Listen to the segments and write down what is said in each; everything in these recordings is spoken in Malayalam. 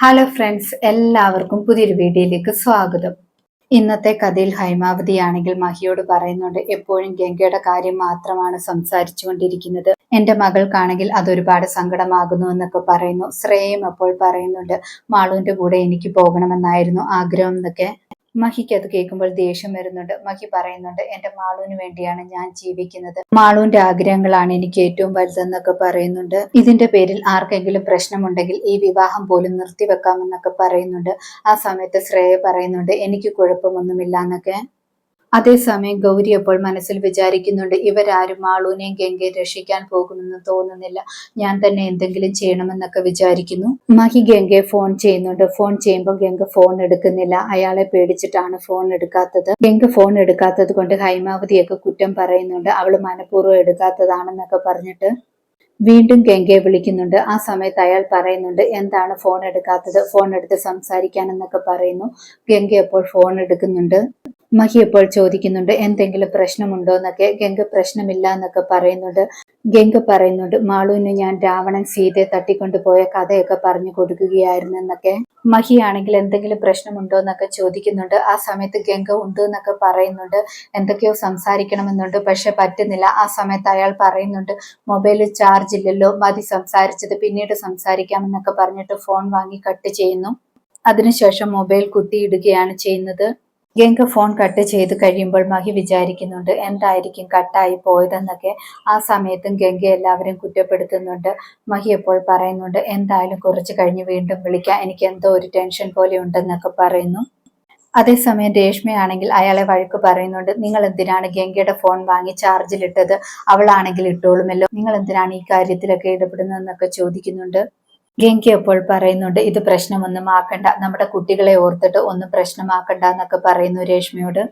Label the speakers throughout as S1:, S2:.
S1: ഹലോ ഫ്രണ്ട്സ് എല്ലാവർക്കും പുതിയൊരു വീഡിയോയിലേക്ക് സ്വാഗതം. ഇന്നത്തെ കഥയിൽ ഹൈമാവതിയാണെങ്കിൽ മഹിയോട് പറയുന്നുണ്ട് എപ്പോഴും ഗംഗയുടെ കാര്യം മാത്രമാണ് സംസാരിച്ചു കൊണ്ടിരിക്കുന്നത് എന്റെ മകൾക്കാണെങ്കിൽ അതൊരുപാട് സങ്കടമാകുന്നു എന്നൊക്കെ പറയുന്നു. ശ്രേയം അപ്പോൾ പറയുന്നുണ്ട് മാളുവിന്റെ കൂടെ എനിക്ക് പോകണമെന്നായിരുന്നു ആഗ്രഹം എന്നൊക്കെ. മഹിക്ക് അത് കേൾക്കുമ്പോൾ ദേഷ്യം വരുന്നുണ്ട്. മഹി പറയുന്നുണ്ട് എന്റെ മാളുവിന് വേണ്ടിയാണ് ഞാൻ ജീവിക്കുന്നത്. മാളുവിന്റെ ആഗ്രഹങ്ങളാണ് എനിക്ക് ഏറ്റവും വലുതെന്നൊക്കെ പറയുന്നുണ്ട്. ഇതിന്റെ പേരിൽ ആർക്കെങ്കിലും പ്രശ്നമുണ്ടെങ്കിൽ ഈ വിവാഹം പോലും നിർത്തിവെക്കാമെന്നൊക്കെ പറയുന്നുണ്ട്. ആ സമയത്ത് ശ്രേയ പറയുന്നുണ്ട് എനിക്ക് കുഴപ്പമൊന്നുമില്ല എന്നൊക്കെ. അതേസമയം ഗൗരി അപ്പോൾ മനസ്സിൽ വിചാരിക്കുന്നുണ്ട് ഇവരാരും മാളൂനെയും ഗംഗയെ രക്ഷിക്കാൻ പോകുമെന്ന് തോന്നുന്നില്ല. ഞാൻ തന്നെ എന്തെങ്കിലും ചെയ്യണമെന്നൊക്കെ വിചാരിക്കുന്നു. മഹി ഗംഗയെ ഫോൺ ചെയ്യുന്നുണ്ട്. ഫോൺ ചെയ്യുമ്പോൾ ഗംഗ ഫോൺ എടുക്കുന്നില്ല. അയാളെ പേടിച്ചിട്ടാണ് ഫോൺ എടുക്കാത്തത്. ഗംഗ ഫോൺ എടുക്കാത്തത് കൊണ്ട് ഹൈമാവതിയൊക്കെ കുറ്റം പറയുന്നുണ്ട്. അവൾ മനഃപൂർവം എടുക്കാത്തതാണെന്നൊക്കെ പറഞ്ഞിട്ട് വീണ്ടും ഗംഗയെ വിളിക്കുന്നുണ്ട്. ആ സമയത്ത് അയാൾ പറയുന്നുണ്ട് എന്താണ് ഫോൺ എടുക്കാത്തത്? ഫോൺ എടുത്ത് സംസാരിക്കാൻ എന്നൊക്കെ പറയുന്നു. ഗംഗ അപ്പോൾ ഫോൺ എടുക്കുന്നുണ്ട്. മഹി എപ്പോൾ ചോദിക്കുന്നുണ്ട് എന്തെങ്കിലും പ്രശ്നമുണ്ടോ? എന്നൊക്കെ. ഗംഗ പ്രശ്നമില്ല എന്നൊക്കെ പറയുന്നുണ്ട്. ഗംഗ പറയുന്നുണ്ട് മാളുവിന് ഞാൻ രാവണൻ സീതയെ തട്ടിക്കൊണ്ടുപോയ കഥയൊക്കെ പറഞ്ഞു കൊടുക്കുകയായിരുന്നു എന്നൊക്കെ. മഹി ആണെങ്കിൽ എന്തെങ്കിലും പ്രശ്നമുണ്ടോ എന്നൊക്കെ ചോദിക്കുന്നുണ്ട്. ആ സമയത്ത് ഗംഗ ഉണ്ട് എന്നൊക്കെ പറയുന്നുണ്ട്. എന്തൊക്കെയോ സംസാരിക്കണമെന്നുണ്ട് പക്ഷെ പറ്റുന്നില്ല. ആ സമയത്ത് അയാൾ പറയുന്നുണ്ട് മൊബൈലിൽ ചാർജ് ഇല്ലല്ലോ മതി സംസാരിച്ചത് പിന്നീട് സംസാരിക്കാമെന്നൊക്കെ പറഞ്ഞിട്ട് ഫോൺ വാങ്ങി കട്ട് ചെയ്യുന്നു. അതിനുശേഷം മൊബൈൽ കുത്തിയിടുകയാണ് ചെയ്യുന്നത്. ഗംഗ ഫോൺ കട്ട് ചെയ്ത് കഴിയുമ്പോൾ മഹി വിചാരിക്കുന്നുണ്ട് എന്തായിരിക്കും കട്ടായി പോയതെന്നൊക്കെ. ആ സമയത്തും ഗംഗ എല്ലാവരും കുറ്റപ്പെടുത്തുന്നുണ്ട്. മഹി എപ്പോൾ പറയുന്നുണ്ട് എന്തായാലും കുറച്ച് കഴിഞ്ഞ് വീണ്ടും വിളിക്കാം. എനിക്ക് എന്തോ ഒരു ടെൻഷൻ പോലെ ഉണ്ടെന്നൊക്കെ പറയുന്നു. അതേസമയം രേഷ്മയാണെങ്കിൽ അയാളെ വഴക്ക് പറയുന്നുണ്ട് നിങ്ങൾ എന്തിനാണ് ഗംഗയുടെ ഫോൺ വാങ്ങി ചാർജിലിട്ടത്? അവളാണെങ്കിൽ ഇട്ടോളുമല്ലോ. നിങ്ങൾ എന്തിനാണ് ഈ കാര്യത്തിലൊക്കെ ഇടപെടുന്നതെന്നൊക്കെ ചോദിക്കുന്നുണ്ട്. ഗംഗ അപ്പോൾ പറയുന്നുണ്ട് ഇത് പ്രശ്നമൊന്നും ആക്കണ്ട. നമ്മുടെ കുട്ടികളെ ഓർത്തിട്ട് ഒന്നും പ്രശ്നമാക്കണ്ട എന്നൊക്കെ പറയുന്നു രേഷ്മയോട്.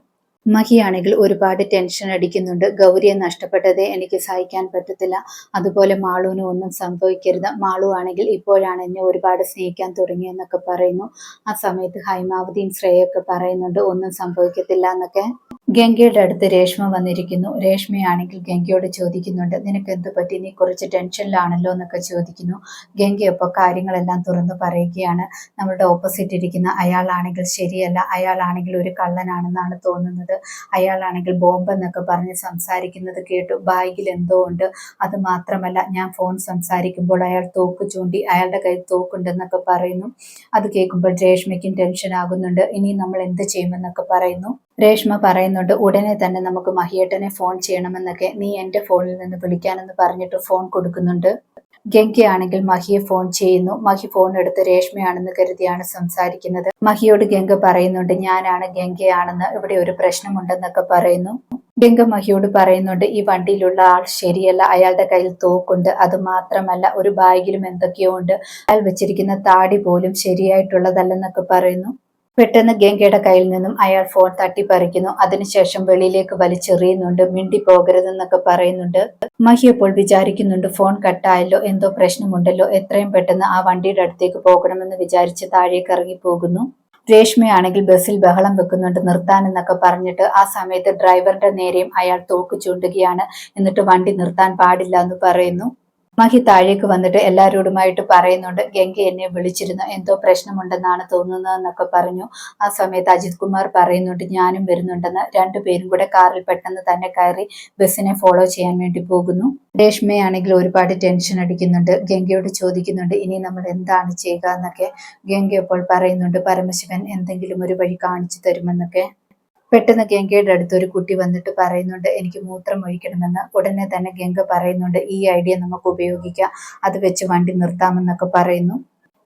S1: മഹിയാണെങ്കിൽ ഒരുപാട് ടെൻഷൻ അടിക്കുന്നുണ്ട്. ഗൗരിയെ നഷ്ടപ്പെട്ടതേ എനിക്ക് സഹിക്കാൻ പറ്റത്തില്ല. അതുപോലെ മാളുവിന് ഒന്നും സംഭവിക്കരുത്. മാളു ആണെങ്കിൽ ഇപ്പോഴാണ് എന്നെ ഒരുപാട് സ്നേഹിക്കാൻ തുടങ്ങിയെന്നൊക്കെ പറയുന്നു. ആ സമയത്ത് ഹൈമാവതിയും ശ്രേയൊക്കെ പറയുന്നുണ്ട് ഒന്നും സംഭവിക്കത്തില്ല എന്നൊക്കെ. ഗംഗയുടെ അടുത്ത് രേഷ്മ വന്നിരിക്കുന്നു. രേഷ്മയാണെങ്കിൽ ഗംഗയോട് ചോദിക്കുന്നുണ്ട് നിനക്ക് എന്ത് പറ്റി? നീ കുറച്ച് ടെൻഷനിലാണല്ലോ? എന്നൊക്കെ ചോദിക്കുന്നു. ഗംഗ കാര്യങ്ങളെല്ലാം തുറന്നു പറയുകയാണ്. നമ്മുടെ ഓപ്പോസിറ്റ് ഇരിക്കുന്ന അയാളാണെങ്കിൽ ശരിയല്ല അയാളാണെങ്കിൽ ഒരു കള്ളനാണെന്നാണ് തോന്നുന്നത്. അയാളാണെങ്കിൽ ബോംബെന്നൊക്കെ പറഞ്ഞ് സംസാരിക്കുന്നത് കേട്ടു. ബാഗിൽ എന്തോ ഉണ്ട്. അത് മാത്രമല്ല ഞാൻ ഫോൺ സംസാരിക്കുമ്പോൾ അയാൾ തോക്ക് ചൂണ്ടി അയാളുടെ കയ്യിൽ തോക്കുണ്ടെന്നൊക്കെ പറയുന്നു. അത് കേൾക്കുമ്പോൾ രേഷ്മയ്ക്കും ടെൻഷൻ ആകുന്നുണ്ട് ഇനി നമ്മൾ എന്ത് ചെയ്യുമെന്നൊക്കെ പറയുന്നു. രേഷ്മ പറയുന്നുണ്ട് ഉടനെ തന്നെ നമുക്ക് മഹിയേട്ടനെ ഫോൺ ചെയ്യണമെന്നൊക്കെ നീ എന്റെ ഫോണിൽ നിന്ന് വിളിക്കാനെന്ന് പറഞ്ഞിട്ട് ഫോൺ കൊടുക്കുന്നുണ്ട്. ഗംഗയാണെങ്കിൽ മഹിയെ ഫോൺ ചെയ്യുന്നു. മഹി ഫോൺ എടുത്ത് രേഷ്മയാണെന്ന് കരുതിയാണ് സംസാരിക്കുന്നത്. മഹിയോട് ഗംഗ പറയുന്നുണ്ട് ഞാനാണ് ഗംഗയാണെന്ന്. ഇവിടെ ഒരു പ്രശ്നമുണ്ടെന്നൊക്കെ പറയുന്നു. ഗംഗ മഹിയോട് പറയുന്നുണ്ട് ഈ വണ്ടിയിലുള്ള ആൾ ശരിയല്ല. അയാളുടെ കയ്യിൽ തോക്കുണ്ട്. അത് മാത്രമല്ല ഒരു ബാഗിലും എന്തൊക്കെയോ ഉണ്ട്. അയാൾ വെച്ചിരിക്കുന്ന താടി പോലും ശരിയായിട്ടുള്ളതല്ലെന്നൊക്കെ പറയുന്നു. പെട്ടെന്ന് ഗംഗയുടെ കയ്യിൽ നിന്നും അയാൾ ഫോൺ തട്ടിപ്പറിക്കുന്നു. അതിനുശേഷം വെളിയിലേക്ക് വലിച്ചെറിയുന്നുണ്ട്. മിണ്ടി പോകരുതെന്നൊക്കെ പറയുന്നുണ്ട്. മഹി അപ്പോൾ വിചാരിക്കുന്നുണ്ട് ഫോൺ കട്ടായല്ലോ എന്തോ പ്രശ്നമുണ്ടല്ലോ എത്രയും പെട്ടെന്ന് ആ വണ്ടിയുടെ അടുത്തേക്ക് പോകണമെന്ന് വിചാരിച്ച് താഴേക്ക് ഇറങ്ങി പോകുന്നു രേഷ്മയാണെങ്കിൽ ബസ്സിൽ ബഹളം വെക്കുന്നുണ്ട് നിർത്താൻ എന്നൊക്കെ പറഞ്ഞിട്ട് ആ സമയത്ത് ഡ്രൈവറുടെ നേരെയും അയാൾ തോക്ക് ചൂണ്ടുകയാണ്. എന്നിട്ട് വണ്ടി നിർത്താൻ പാടില്ല എന്ന് പറയുന്നു. മഹി താഴേക്ക് വന്നിട്ട് എല്ലാവരോടുമായിട്ട് പറയുന്നുണ്ട് ഗംഗ എന്നെ വിളിച്ചിരുന്നു എന്തോ പ്രശ്നമുണ്ടെന്നാണ് തോന്നുന്നതെന്നൊക്കെ പറഞ്ഞു. ആ സമയത്ത് അജിത് കുമാർ പറയുന്നുണ്ട് ഞാനും വരുന്നുണ്ടെന്ന്. രണ്ടുപേരും കൂടെ കാറിൽ പെട്ടെന്ന് തന്നെ കയറി ബസ്സിനെ ഫോളോ ചെയ്യാൻ വേണ്ടി പോകുന്നു. രേഷ്മയാണെങ്കിൽ ഒരുപാട് ടെൻഷൻ അടിക്കുന്നുണ്ട്. ഗംഗയോട് ചോദിക്കുന്നുണ്ട് ഇനി നമ്മൾ എന്താണ് ചെയ്യുക? എന്നൊക്കെ ഗംഗ അപ്പോൾ പറയുന്നുണ്ട് പരമശിവൻ എന്തെങ്കിലും ഒരു വഴി കാണിച്ചു തരുമെന്നൊക്കെ. പെട്ടെന്ന് ഗംഗയുടെ അടുത്ത് ഒരു കുട്ടി വന്നിട്ട് പറയുന്നുണ്ട് എനിക്ക് മൂത്രം ഒഴിക്കണമെന്ന്. ഉടനെ തന്നെ ഗംഗ പറയുന്നുണ്ട് ഈ ഐഡിയ നമുക്ക് ഉപയോഗിക്കാം. അത് വെച്ച് വണ്ടി നിർത്താമെന്നൊക്കെ പറയുന്നു.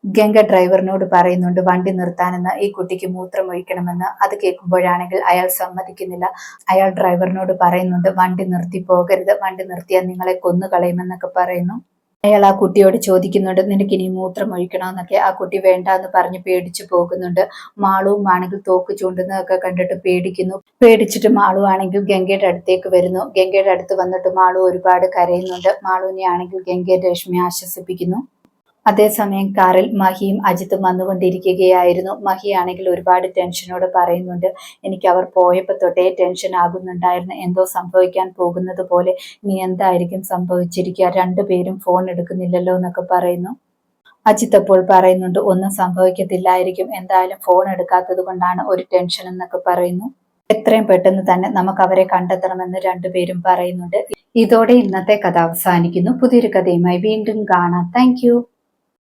S1: ഗംഗ ഡ്രൈവറിനോട് പറയുന്നുണ്ട് വണ്ടി നിർത്താനെന്ന് ഈ കുട്ടിക്ക് മൂത്രം ഒഴിക്കണമെന്ന്. അത് കേൾക്കുമ്പോഴാണെങ്കിൽ അയാൾ സമ്മതിക്കുന്നില്ല. അയാൾ ഡ്രൈവറിനോട് പറയുന്നുണ്ട് വണ്ടി നിർത്തി പോകരുത്. വണ്ടി നിർത്തിയാൽ നിങ്ങളെ കൊന്നു കളയുമെന്നൊക്കെ പറയുന്നു. അയാൾ ആ കുട്ടിയോട് ചോദിക്കുന്നുണ്ട് നിനക്ക് ഇനി മൂത്രം ഒഴിക്കണമെന്നൊക്കെ ആ കുട്ടി വേണ്ട എന്ന് പറഞ്ഞ് പേടിച്ചു പോകുന്നുണ്ട്. മാളുവും ആണെങ്കിൽ തോക്ക് ചൂണ്ടുന്നതൊക്കെ കണ്ടിട്ട് പേടിക്കുന്നു. പേടിച്ചിട്ട് മാളു ആണെങ്കിൽ ഗംഗയുടെ അടുത്തേക്ക് വരുന്നു. ഗംഗയുടെ അടുത്ത് വന്നിട്ട് മാളു ഒരുപാട് കരയുന്നുണ്ട്. മാളുവിനെ ആണെങ്കിൽ ഗംഗയെ രശ്മി ആശ്വസിപ്പിക്കുന്നു. അതേസമയം കാറിൽ മഹിയും അജിത്തും വന്നുകൊണ്ടിരിക്കുകയായിരുന്നു. മഹി ആണെങ്കിൽ ഒരുപാട് ടെൻഷനോട് പറയുന്നുണ്ട് എനിക്ക് അവർ പോയപ്പോൾ തൊട്ടേ ടെൻഷൻ ആകുന്നുണ്ടായിരുന്നു. എന്തോ സംഭവിക്കാൻ പോകുന്നത് പോലെ നീ എന്തായിരിക്കും സംഭവിച്ചിരിക്കുക? രണ്ടുപേരും ഫോൺ എടുക്കുന്നില്ലല്ലോ എന്നൊക്കെ പറയുന്നു. അജിത്ത് അപ്പോൾ പറയുന്നുണ്ട് ഒന്നും സംഭവിക്കത്തില്ലായിരിക്കും. എന്തായാലും ഫോൺ എടുക്കാത്തത് കൊണ്ടാണ് ഒരു ടെൻഷൻ എന്നൊക്കെ പറയുന്നു. എത്രയും പെട്ടെന്ന് തന്നെ നമുക്ക് അവരെ കണ്ടെത്തണമെന്ന് രണ്ടുപേരും പറയുന്നുണ്ട്. ഇതോടെ ഇന്നത്തെ കഥ അവസാനിക്കുന്നു. പുതിയൊരു കഥയുമായി വീണ്ടും കാണാം. താങ്ക്